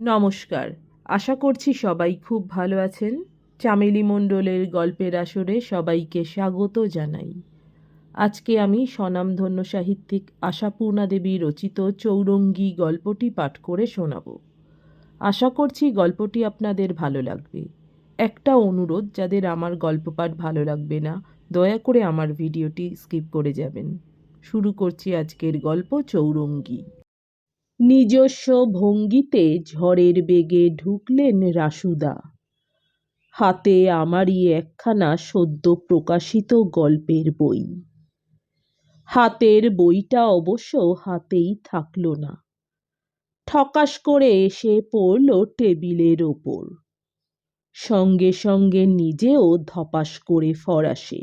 নমস্কার। আশা করছি সবাই খুব ভালো আছেন। চামেলি মণ্ডলের গল্পের আসরে সবাইকে স্বাগত জানাই। আজকে আমি স্বনামধন্য সাহিত্যিক আশাপূর্ণা দেবী রচিত চৌরঙ্গী গল্পটি পাঠ করে শোনাব। আশা করছি গল্পটি আপনাদের ভালো লাগবে। একটা অনুরোধ, যাদের আমার গল্প পাঠ ভালো লাগবে না, দয়া করে আমার ভিডিওটি স্কিপ করে যাবেন। শুরু করছি আজকের গল্প চৌরঙ্গী। নিজস্ব ভঙ্গিতে ঝড়ের বেগে ঢুকলেন রাসুদা। হাতে আমারই একখানা সদ্য প্রকাশিত গল্পের বই। হাতের বইটা অবশ্য হাতেই থাকল না। ঠকাস করে এসে পড়ল টেবিলের ওপর। সঙ্গে সঙ্গে নিজেও ধপাস করে ফরাসে।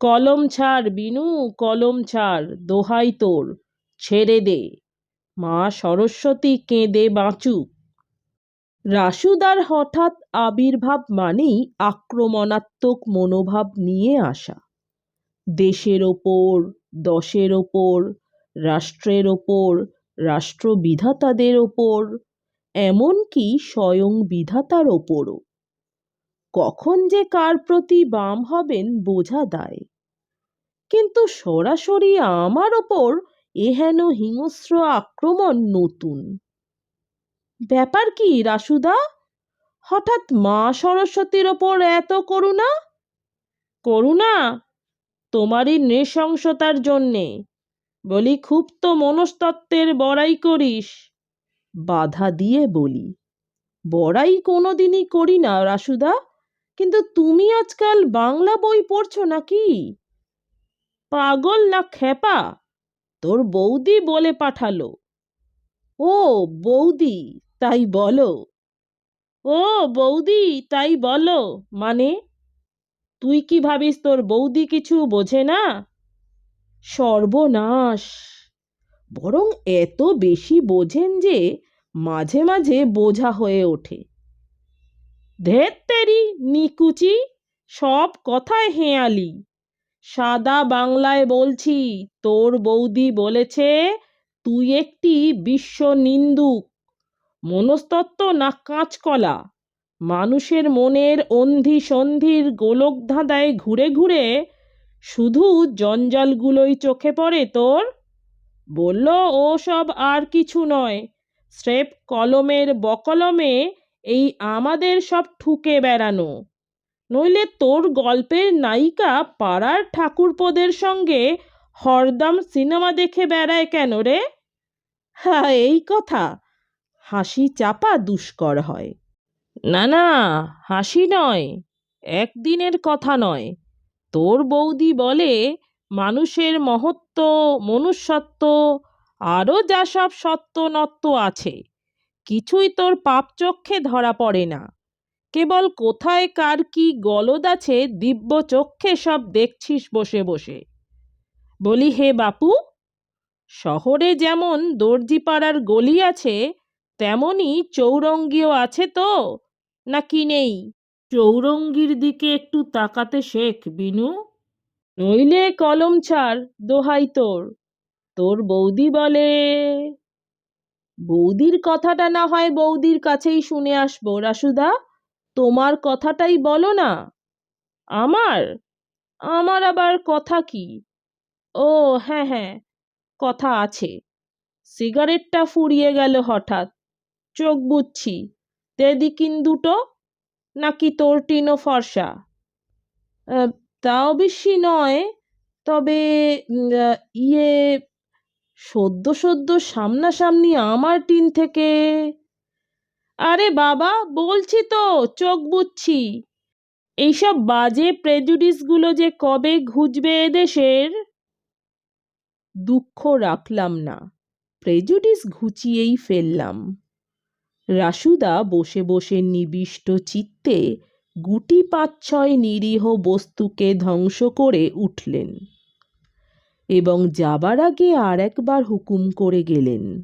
কলম ছাড়, বিনু, কলম ছাড়, দোহাই তোর, ছেড়ে দে। মা সরস্বতী কেঁদে বাঁচুক। রাসুদার হঠাৎ আবির্ভাব মানেই আক্রমণাত্মক মনোভাব নিয়ে আসা। দেশের ওপর, দশের ওপর, রাষ্ট্রের ওপর, রাষ্ট্রবিধাতাদের ওপর, এমনকি স্বয়ং বিধাতার ওপরও। কখন যে কার প্রতি বাম হবেন বোঝা দায়। কিন্তু সরাসরি আমার ওপর এহেন হিংস্র আক্রমণ নতুন। ব্যাপার কি রাসুদা? হঠাৎ মা সরস্বতীর ওপর এত করুণা? করুণা? তোমারই নৃশংসতার জন্যে। বলি, খুব তো মনস্তত্ত্বের বড়াই করিস। বাধা দিয়ে বলি, বড়াই কোনোদিনই করি না রাসুদা, কিন্তু তুমি আজকাল বাংলা বই পড়ছো নাকি? পাগল না খেপা তোর বৌদি বলে পাঠালো। ও, বৌদি, তাই বলো। ও, বৌদি, তাই বলো। মানে? তুই কি ভাবিস তোর বৌদি কিছু বোঝে না? সর্বনাশ। বরং এত বেশি বোঝেন যে মাঝে মাঝে বোঝা হয়ে ওঠে। ধের তেরি নিকুচি, সব কথায় হেঁয়ালি। সাদা বাংলায় বলছি, তোর বৌদি বলেছে, তুই একটি বিশ্ব নিন্দুক, মনস্তত্ত্ব না কাঁচকলা। মানুষের মনের অন্ধি সন্ধির গোলকধাঁধায় ঘুরে ঘুরে শুধু জঞ্জালগুলোই চোখে পড়ে তোর? বলল ও সব আর কিছু নয়। স্রেফ কলমের বকলমে এই আমাদের সব ঠুকে বেড়ানো। নইলে তোর গল্পের নায়িকা পাড়ার ঠাকুরপোদের সঙ্গে হরদম সিনেমা দেখে বেড়ায় কেন রে? হ্যাঁ এই কথা। হাসি চাপা দুষ্কর হয়। না না, হাসি নয়, একদিনের কথা নয়। তোর বৌদি বলে, মানুষের মহত্ব, মনুষ্যত্ব, আরও যা সব সত্য নত্ব আছে, কিছুই তোর পাপ চক্ষে ধরা পড়ে না। কেবল কোথায় কার কি গলদ আছে দিব্য চক্ষে সব দেখছিস বসে বসে। বলি হে বাপু শহরে যেমন দর্জিপাড়ার গলি আছে তেমনই চৌরঙ্গিও আছে তো নাকি নেই? চৌরঙ্গির দিকে একটু তাকাতে শেখ বিনু। নইলে কলম ছাড় দোহাই তোর। তোর বৌদি বলে বৌদির কথাটা না হয় বৌদির কাছেই শুনে আসব রাসুদা। তোমার কথাটাই বলো না। আমার? আমার আবার কথা কি? ও হ্যাঁ হ্যাঁ কথা আছে। সিগারেটটা ফুরিয়ে গেল হঠাৎ। চোখ বুঝছি। দে দিকিন দুটো? নাকি তোর টিনো ফর্সা? তাও বেশি নয়, তবে ইয়ে সদ্য সদ্য সামনাসামনি আমার টিন থেকে আরে বাবা, বলছি তো, চোখ বুঝছি। এইসব বাজে প্রেজুডিসগুলো যে কবে ঘুচবে এদেশের? দুঃখ রাখলাম না। প্রেজুডিস ঘুচিয়েই ফেললাম। রাসুদা বসে বসে নিবিষ্ট চিত্তে গুটি পাঁচ ছয় নিরীহ বস্তুকে ধ্বংস করে উঠলেন এবং যাবার আগে আর একবার হুকুম করে গেলেন।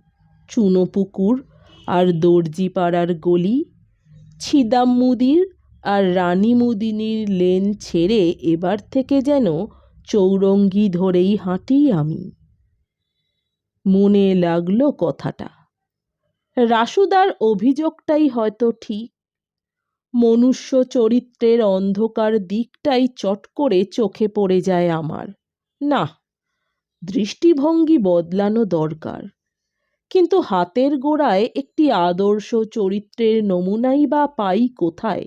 চুনোপুকুর আর দর্জিপাড়ার গলি ছিদাম মুদির আর রানী মুদিনীর লেন ছেড়ে এবার থেকে যেন চৌরঙ্গি ধরেই হাঁটি আমি। মনে লাগল কথাটা। রাসুদার অভিযোগটাই হয়তো ঠিক। মনুষ্য চরিত্রের অন্ধকার দিকটাই চট করে চোখে পড়ে যায় আমার। না দৃষ্টিভঙ্গি বদলানো দরকার। কিন্তু হাতের গোড়ায় একটি আদর্শ চরিত্রের নমুনাই বা পাই কোথায়?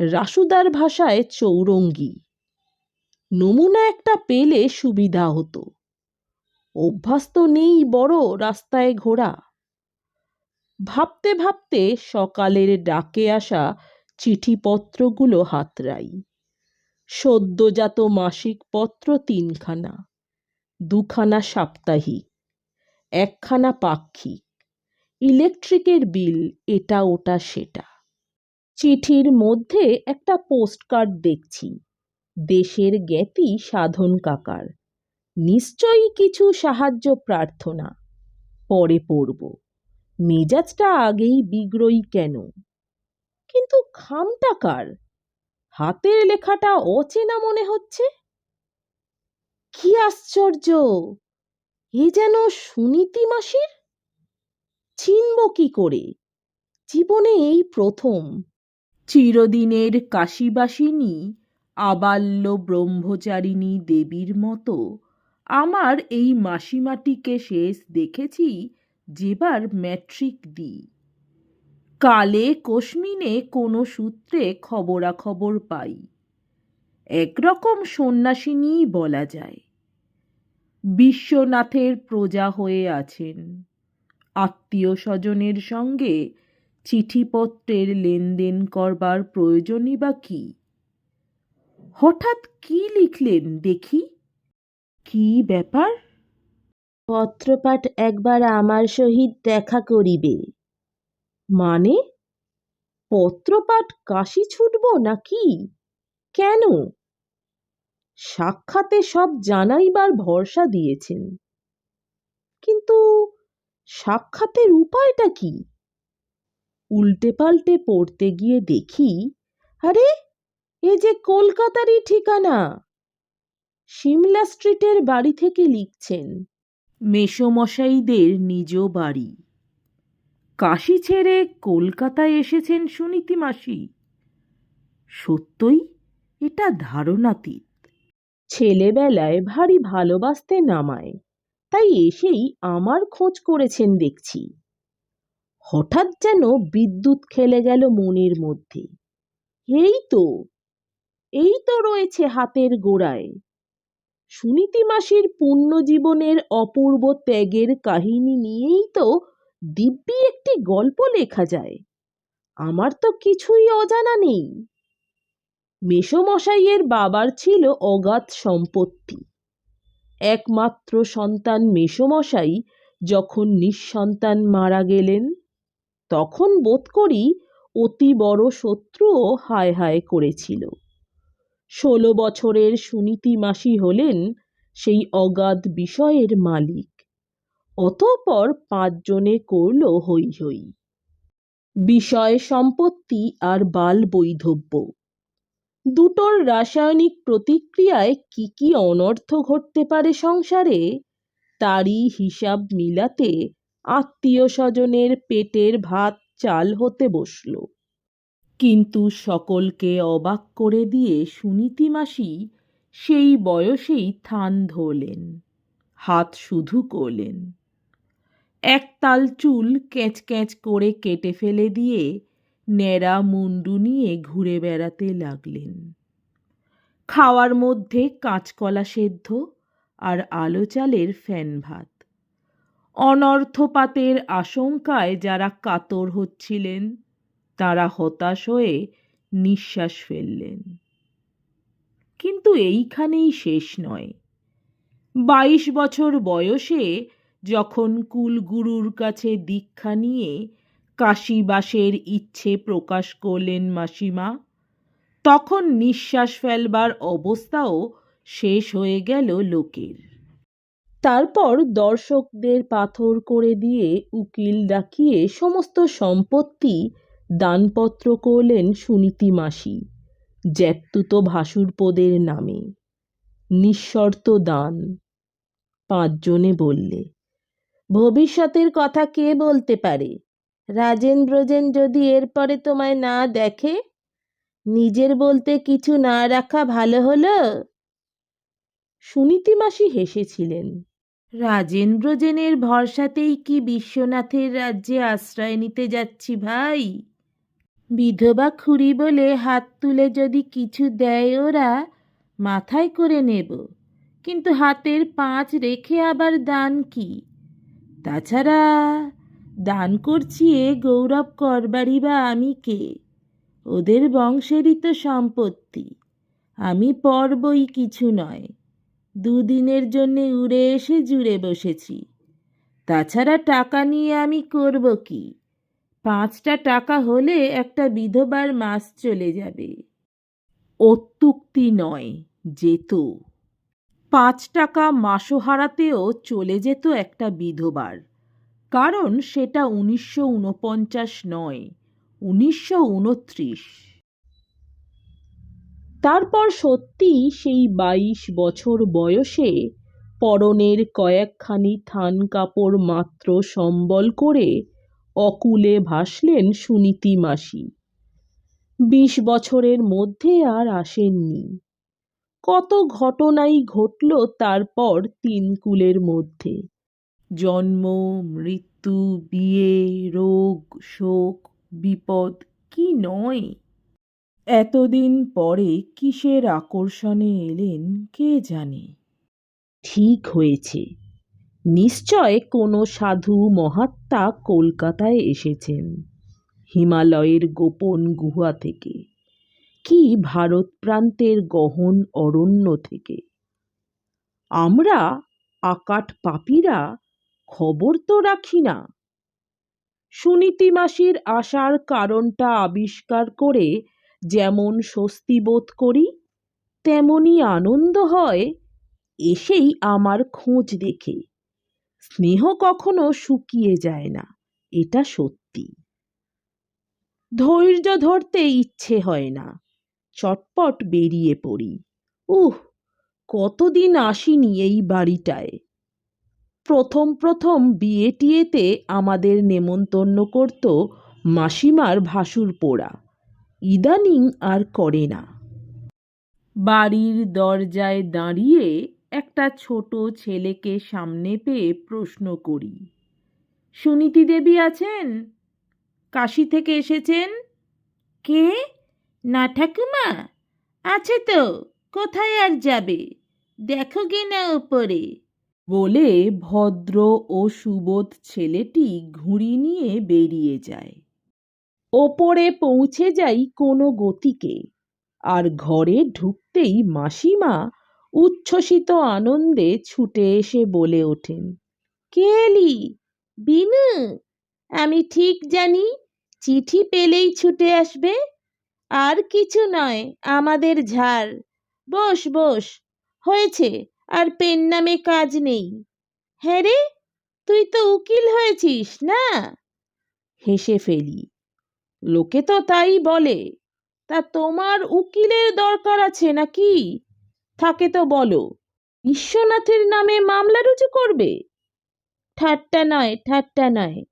রাসুদার ভাষায় চৌরঙ্গি। নমুনা একটা পেলে সুবিধা হতো। অভ্যাস তো নেই বড় রাস্তায় ঘোরা ভাবতে ভাবতে সকালের ডাকে আসা চিঠিপত্রগুলো হাতড়াই। সদ্যজাত মাসিক পত্র তিনখানা, দুখানা সাপ্তাহিক। একখানা পাক্ষিক। ইলেকট্রিকের বিল এটা, ওটা, সেটা। চিঠির মধ্যে একটা পোস্টকার্ড দেখছি। দেশের জ্ঞাতি সাধন কাকার। নিশ্চয়ই কিছু সাহায্য প্রার্থনা। পরে পড়ব। মেজাজটা আগেই বিগ্রই কেন? কিন্তু খামটা কার? হাতের লেখাটা অচেনা মনে হচ্ছে? কি আশ্চর্য! এ যেন সুনীতি মাসির? চিনব কি করে? জীবনে এই প্রথম। চিরদিনের কাশিবাসিনী, আবাল্য ব্রহ্মচারিণী দেবীর মতো, আমার এই মাসিমাটিকে শেষ দেখেছি যেবার ম্যাট্রিক দিই কালে কোশমিনে কোনো সূত্রে খবরাখবর পাই। একরকম সন্ন্যাসিনীই বলা যায়। বিশ্বনাথের প্রজা হয়ে আছেন। আত্মীয় স্বজনের সঙ্গে চিঠিপত্রের লেনদেন করবার প্রয়োজনই বা কি? হঠাৎ কি লিখলেন দেখি? কি ব্যাপার? পত্রপাঠ একবার আমার সহিত দেখা করিবে। মানে? পত্রপাঠ কাশি ছুটব নাকি? কেন? সাক্ষাতে সব জানাইবার ভরসা দিয়েছেন। কিন্তু সাক্ষাতের উপায়টা কি? উল্টে পাল্টে পড়তে গিয়ে দেখি, আরে, এ যে কলকাতারই ঠিকানা। সিমলা স্ট্রিটের বাড়ি থেকে লিখছেন, মেসমশাইদের নিজ বাড়ি। কাশি ছেড়ে কলকাতায় এসেছেন সুনীতি মাসি সত্যই এটা ধারণাতীত। ছেলেবেলায় ভারী ভালোবাসতে নামায়, তাই এসেই আমার খোঁজ করেছেন দেখছি। হঠাৎ যেন বিদ্যুৎ খেলে গেল মনের মধ্যে। এই তো এই তো রয়েছে হাতের গোড়ায়। সুনীতি মাসির পূর্ণ জীবনের অপূর্ব ত্যাগের কাহিনী নিয়েই তো দিব্যি একটি গল্প লেখা যায়। আমার তো কিছুই অজানা নেই। মেসমশাইয়ের বাবার ছিল অগাধ সম্পত্তি। একমাত্র সন্তান মেসমশাই যখন নিঃসন্তান মারা গেলেন, তখন বোধ করি অতি বড় শত্রুও হায় হায় করেছিল। ষোলো বছরের সুনীতি মাসি হলেন সেই অগাধ বিষয়ের মালিক, অতঃপর পাঁচজনে করল হই হই বিষয় সম্পত্তি আর বাল বৈধব্য। দুটোর রাসায়নিক প্রতিক্রিয়ায় কি কি অনর্থ ঘটতে পারে সংসারে? তারই হিসাব মিলাতে আত্মীয় স্বজনের পেটের ভাত চাল হতে বসল। কিন্তু সকলকে অবাক করে দিয়ে সুনীতি মাসি সেই বয়সেই থান ধরলেন, হাত শুধু করলেন। একতাল চুল ক্যাঁচ ক্যাঁচ করে কেটে ফেলে দিয়ে ন্যাড়া মুন্ডু নিয়ে ঘুরে বেড়াতে লাগলেন। খাওয়ার মধ্যে কাঁচকলা সেদ্ধ আর আলো চালের ফ্যান ভাত। অনর্থপাতের আশঙ্কায় যারা কাতর হচ্ছিলেন, তারা হতাশ হয়ে নিঃশ্বাস ফেললেন। কিন্তু এইখানেই শেষ নয়। বাইশ বছর বয়সে যখন কুলগুরুর কাছে দীক্ষা নিয়ে কাশিবাসের ইচ্ছে প্রকাশ করলেন মাসিমা। তখন নিঃশ্বাস ফেলবার অবস্থাও শেষ হয়ে গেল লোকের। তারপর দর্শকদের পাথর করে দিয়ে উকিল ডাকিয়ে সমস্ত সম্পত্তি দানপত্র করলেন সুনীতি মাসি জ্যাতুত ভাসুরপোদের নামে। নিঃশর্ত দান। পাঁচজনে বললে, ভবিষ্যতের কথা কে বলতে পারে? রাজেন ব্রজেন যদি এরপরে তোমায় না দেখে, নিজের বলতে কিছু না রাখা ভালো হলো? সুনীতি মাসি হেসেছিলেন। রাজেন ব্রজেনের ভরসাতেই কি বিশ্বনাথের রাজ্যে আশ্রয় নিতে যাচ্ছি ভাই? বিধবা খুড়ি বলে হাত তুলে যদি কিছু দেয় ওরা, মাথায় করে নেব। কিন্তু হাতের পাঁচ রেখে আবার দান কি? তাছাড়া দান করছি এ গৌরব করবারই বা আমি কে? ওদের বংশেরই তো সম্পত্তি। আমি পর্বই কিছু নয়। দুদিনের জন্যে উড়ে এসে জুড়ে বসেছি। তাছাড়া টাকা নিয়ে আমি করব কি? পাঁচটা টাকা হলে একটা বিধবার মাস চলে যাবে। অত্যুক্তি নয়, যেত। পাঁচ টাকা মাসো হারাতেও চলে যেত একটা বিধবার। কারণ সেটা উনিশশো উনপঞ্চাশ নয়, উনিশশো উনত্রিশ তারপর সত্যি সেই বাইশ বছর বয়সে পরনের কয়েকখানি থান কাপড় মাত্র সম্বল করে অকুলে ভাসলেন সুনীতি মাসি। বিশ বছরের মধ্যে আর আসেননি। কত ঘটনাই ঘটল তারপর তিন কুলের মধ্যে। জন্ম, মৃত্যু, বিয়ে, রোগ, শোক, বিপদ, কি নয়? এতদিন পরে কিসের আকর্ষণে এলেন কে জানে? ঠিক হয়েছে। নিশ্চয় কোনো সাধু মহাত্মা কলকাতায় এসেছেন, হিমালয়ের গোপন গুহা থেকে। কি ভারত প্রান্তের গহন অরণ্য থেকে। আমরা আকাট পাপীরা খবর তো রাখি না। সুনীতি মাসির আসার কারণটা আবিষ্কার করে যেমন স্বস্তি বোধ করি, তেমনি আনন্দ হয় এসেই আমার খোঁজ দেখে। স্নেহ কখনো শুকিয়ে যায় না, এটা সত্যি। ধৈর্য ধরতে ইচ্ছে হয় না, চটপট বেরিয়ে পড়ি। উহ, কতদিন আসিনি এই বাড়িটায়। প্রথম প্রথম বিয়ে টিয়েতে আমাদের নেমন্তন্ন করত মাসিমার ভাসুর পোড়া। ইদানিং আর করে না। বাড়ির দরজায় দাঁড়িয়ে একটা ছোট ছেলেকে সামনে পেয়ে প্রশ্ন করি, সুনীতি দেবী আছেন? কাশি থেকে এসেছেন? কে? না ঠাকুমা? আছে তো, কোথায় আর যাবে? দেখো গে না ওপরে বলে ভদ্র ও সুবোধ ছেলেটি ঘুড়ি নিয়ে বেরিয়ে যায়। ওপরে পৌঁছে যাই কোনো গতিকে। আর ঘরে ঢুকতেই মাসিমা উচ্ছ্বসিত আনন্দে ছুটে এসে বলে ওঠেন, কে এলি? বিনু? আমি ঠিক জানি, চিঠি পেলেই ছুটে আসবে। আর কিছু নয়, আমাদের ঝাড়। বস বস, হয়েছে। আর পেন নামে কাজ নেই। হ্যাঁ রে, তুই তো উকিল হয়েছিস, না? হেসে ফেলি। লোকে তো তাই বলে, তা তোমার উকিলের দরকার আছে নাকি? থাকে তো বলো, বিশ্বনাথের নামে মামলা রুজু করবে? ঠাট্টা নয় ঠাট্টা নয়।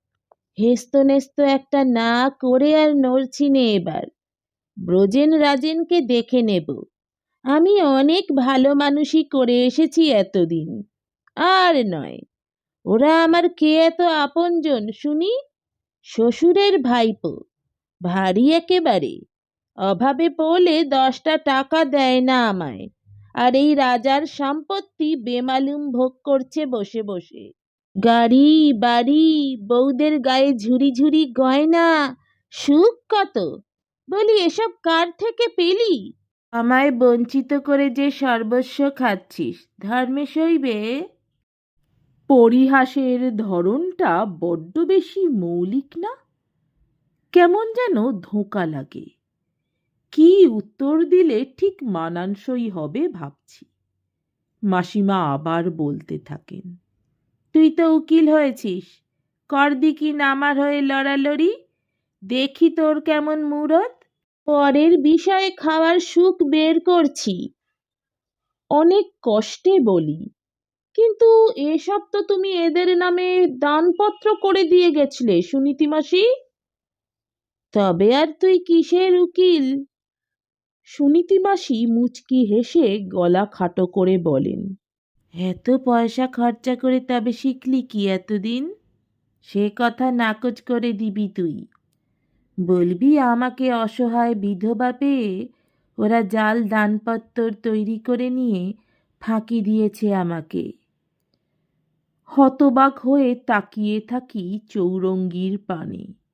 হেস্ত নেস্ত একটা না করে আর নড়ছি নে এবার। ব্রজেন রাজেনকে দেখে নেব। আমি অনেক ভালো মানুষই করে এসেছি এতদিন। আর নয়, ওরা আমার কে এত আপনজন শুনি? শ্বশুরের ভাইপো, ভারী একেবারে। অভাবে পড়লে দশটা টাকা দেয় না আমায়, আর এই রাজার সম্পত্তি বেমালুম ভোগ করছে বসে বসে। গাড়ি, বাড়ি, বউদের গায়ে ঝুরি ঝুরি গয়না, সুখ কত? বলি, এসব কার থেকে পেলি? আমায় বঞ্চিত করে যে সর্বস্ব খাচ্ছিস, ধর্মে সইবে? পরিহাসের ধরনটা বড্ড বেশি মৌলিক না? কেমন যেন ধোঁকা লাগে। কি উত্তর দিলে ঠিক মানানসই হবে ভাবছি। মাসিমা আবার বলতে থাকেন, তুই তো উকিল হয়েছিস, কর দিকি নামার হয়ে লড়ালড়ি, দেখি তোর কেমন মুরত পরের বিষয়ে খাওয়ার সুখ বের করছি। অনেক কষ্টে বলি, কিন্তু এসব তো তুমি এদের নামে দানপত্র করে দিয়ে গেছিলে, সুনীতি মাসি। তবে আর তুই কিসের উকিল? সুনীতি মাসি মুচকি হেসে গলা খাটো করে বলেন, এত পয়সা খরচা করে তবে শিখলি কি এতদিন? সে কথা নাকচ করে দিবি তুই। বলবি আমাকে অসহায় বিধবা পেয়ে? ওরা জাল, দানপত্তর তৈরি করে নিয়ে ফাঁকি দিয়েছে আমাকে। হতবাক হয়ে তাকিয়ে থাকি চৌরঙ্গির পানে।